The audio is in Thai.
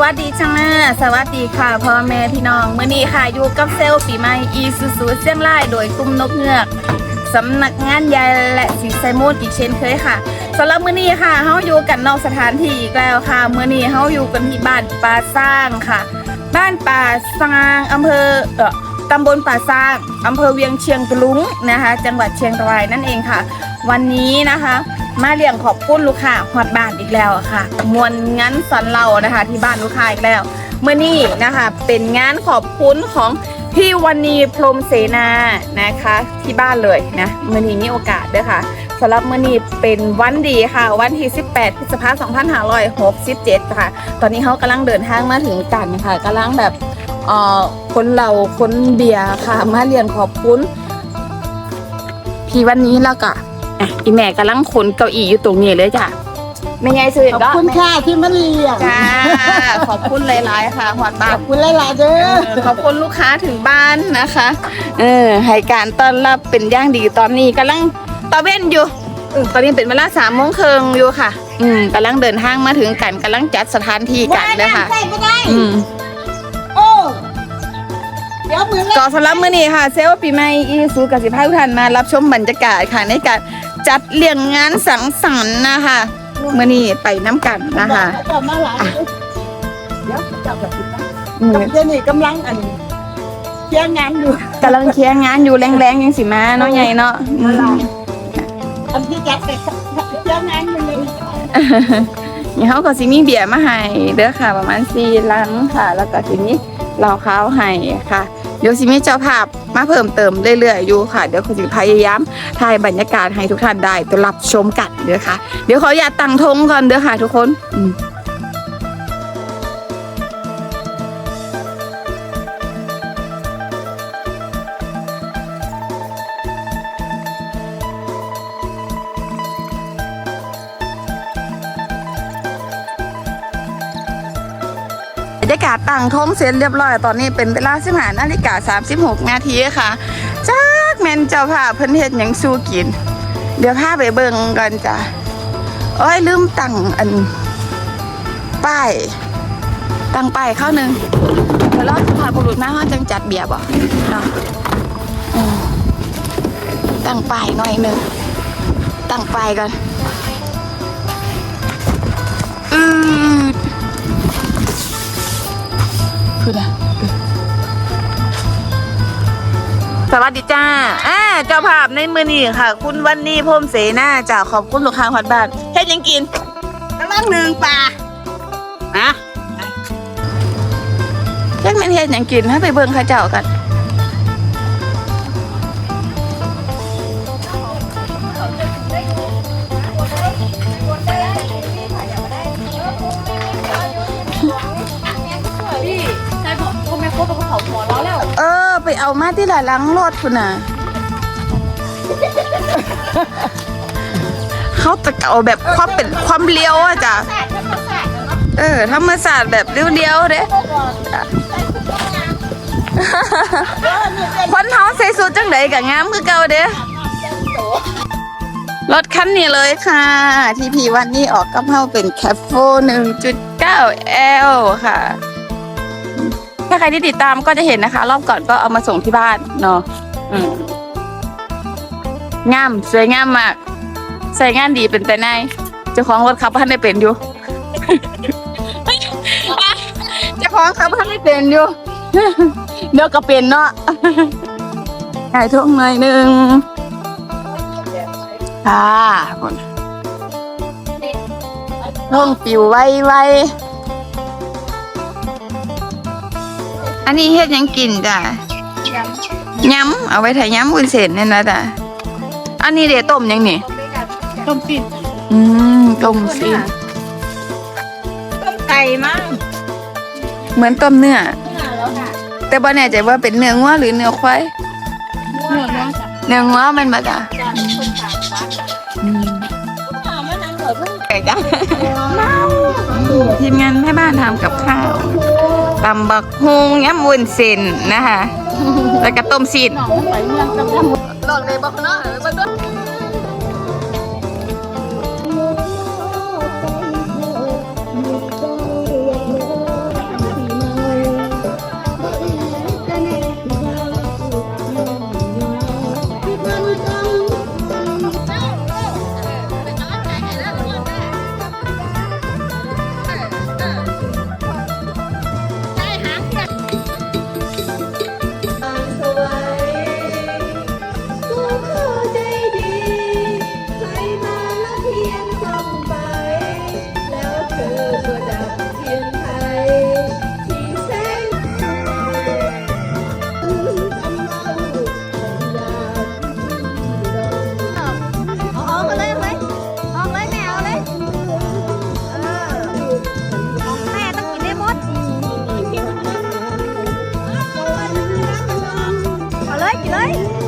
วัสดีจ้าสวัสดีค่ะพ่อแม่พี่น้องเมื่อนี้ค่ะอยู่กับเซลปีใหม่อีซูซูเชียงรายโดยกลุ่มนกเงือกสำนักงานใหญ่และสีไซมูนอีกเช่นเคยค่ะสำหรับมื้อนี้ค่ะเฮาอยู่กันนอกสถานที่อีกแล้วค่ะมื้อนี้เฮาอยู่กันที่บ้านป่าสร้างค่ะ บ้านป่าสร้างอำเภอเอ่อตำบลป่าสร้างอำเภอเวียงเชียงรุ้งนะคะ จังหวัดเชียงรายนั่นเองค่ะ วันนี้นะคะ มาเลี้ยงขอบคุณลูกค้าฮอดบ้านอีกแล้วค่ะมวลงั้นสันเรานะคะ ที่บ้านลูกค้าอีกแล้ว เมื่อนี้นะคะ เป็นงานขอบคุณของพี่วันนีพรมเสนานะคะ ที่บ้านเลยนะเมื่อนี้มีโอกาสด้วยค่ะสำหรับเมื่อนี้เป็นวันดีค่ะ วันที่ 18 พฤษภาคม2567 ค่ะ ตอนนี้เขากำลังเดินทางมาถึงกันค่ะกำลังแบบเอ่อคนเราคนเบียร์ค่ะ มาเรียนขอบคุณพี่วันนี้แล้วก็ อะอีแม่กำลังขนเก้าอี้อยู่ตรงนี้เลยจ้ะไม่ไงซื้อขอบก็คุณค่ะที่มาเลี้ยงจ้าขอบคุณหลายๆค่ะหอดบ้าขน อบคุณหลายๆเด้เอออขอบคุณลูกค้าถึงบ้านนะคะ เออให้การต้อนรับเป็นอย่างดีตอนนี้กำลังตะเว้นอยู่อืมตอนนี้เป็นเวลาสามโมงครึ่งอยู่ค่ะ อืมกำลังเดินทางมาถึงกันกำลังจัดสถานที่กันนะคะใส่ไม่ได้อืมโอ้เดี๋ยวมือเล่น ก็สำหรับมื้อนี้ค่ะ เซลล์ปีใหม่อีซูกับสิพาทุกท่านมารับชมบรรยากาศค่ะในการ จัดเลี้ยงงานสังสรรค์นะคะมื้อนี้ไปน้ำกันนะคะจับมาหลายเดี๋ยวจับแบบนี้นะอืมเดี๋ยวนี้กำลังอันเที่ยงงานอยู่กำลังเคลียร์งานอยู่แรงๆยังสิมาเนาะใหญ่เนาะอืมอันที่จับไปเที่ยงงานอยู่เลยนี่เขาก็สิมีเบียร์มาให้เด้อค่ะ ประมาณสี่ลังค่ะ แล้วก็ทีนี้เราข้าวให้ค่ะ เดี๋ยวสิมีเจ้าภาพมาเพิ่มเติมเรื่อยๆอยู่ค่ะ เดี๋ยวคุณสิพยายามถ่ายบรรยากาศให้ทุกท่านได้ตัวรับชมกันเด้อค่ะ เดี๋ยวขออย่าตตั้งทงก่อนเด้อค่ะทุกคนอืม บรรยากาศตั้งธงเสร็จเรียบร้อยตอนนี้เป็นเวลา15นาฬิกา36นาทีค่ะจักแมนเจ้าภาพเพิ่นเฮ็ดหยังสู้กิน เดี๋ยวพาไปเบิ่งกันจ้ะโอ้ยลืมตั้งอันป้ายตั้งป้ายเข้าหนึ่งเดี๋ยวรอสุภาพบุรุษมาเขาจังจัดเบียร์บ่เนาะอืมตั้งป้ายหน่อยหนึ่งตั้งป้ายก่อนอืด พูดอะสวัสดีจ้า อ่า เจ้าภาพในมือนี้ค่ะ คุณวันนี้พรหมเสนาจากขอบคุณลูกค้าฮอดบ้านเฮ็ดหยังกินกำลังหนึ่งป่าอะแยกแม่นเฮ็ดหยังกินให้ไปเบิ่งเข้าเจ้ากัน เอามาที่หลายหลังรถพุ่นน่ะ เขาจะเอาแบบความเป็นความเลี้ยวอะจ้ะ เออธรรมศาสตร์แบบเลี้ยวๆเด้ควันเฮาใส่สูทจังไดก็งามคือเก่าเด้รถคันนี้เลยค่ะ ที่พี่วันนี้ออกกับเฮาเป็นแคปโฟ1.9 L ค่ะ ถ้าใครที่ติดตามก็จะเห็นนะคะ รอบก่อนก็เอามาส่งที่บ้านเนาะอืมงามสวยงามมาก ใส่งานดีเป็นแต่นเจ้าของรถขับพันได้เป็นอยู่ เจ้าของขับพันได้เป็นอยู่ เดี๋ยวก็เป็นเนาะถ่ายทุ่งหน่อยหนึ่งค่ะทุ่งปิวไวไว อันนี้เฮ็ดหยังกินจ้ะย้ำเอาไว้ถ่ายย้ำวุ้นเส้นนี่นะจ้ะอันนี้เดี๋ยวต้มยังนี่ต้มปิดอืมต้มสิต้มไก่มั้งเหมือนต้มเนื้อแต่บ่แน่ใจว่าเป็นเนื้องัวหรือเนื้อควายเนื้อเนื้อจ้ะเนื้องัวมันมาจ้ะจ้ะคนถามว่าอืมถามว่านางเกิดเพิ่งไก่จ้ะทีมงานแม่บ้านทำกับข้าว ตำบักฮงย้ำวุ้นเส้นนะคะ แล้วก็ต้มซีดหนองไปเมืองกับทำลองเลยบอกเนาะ you nice.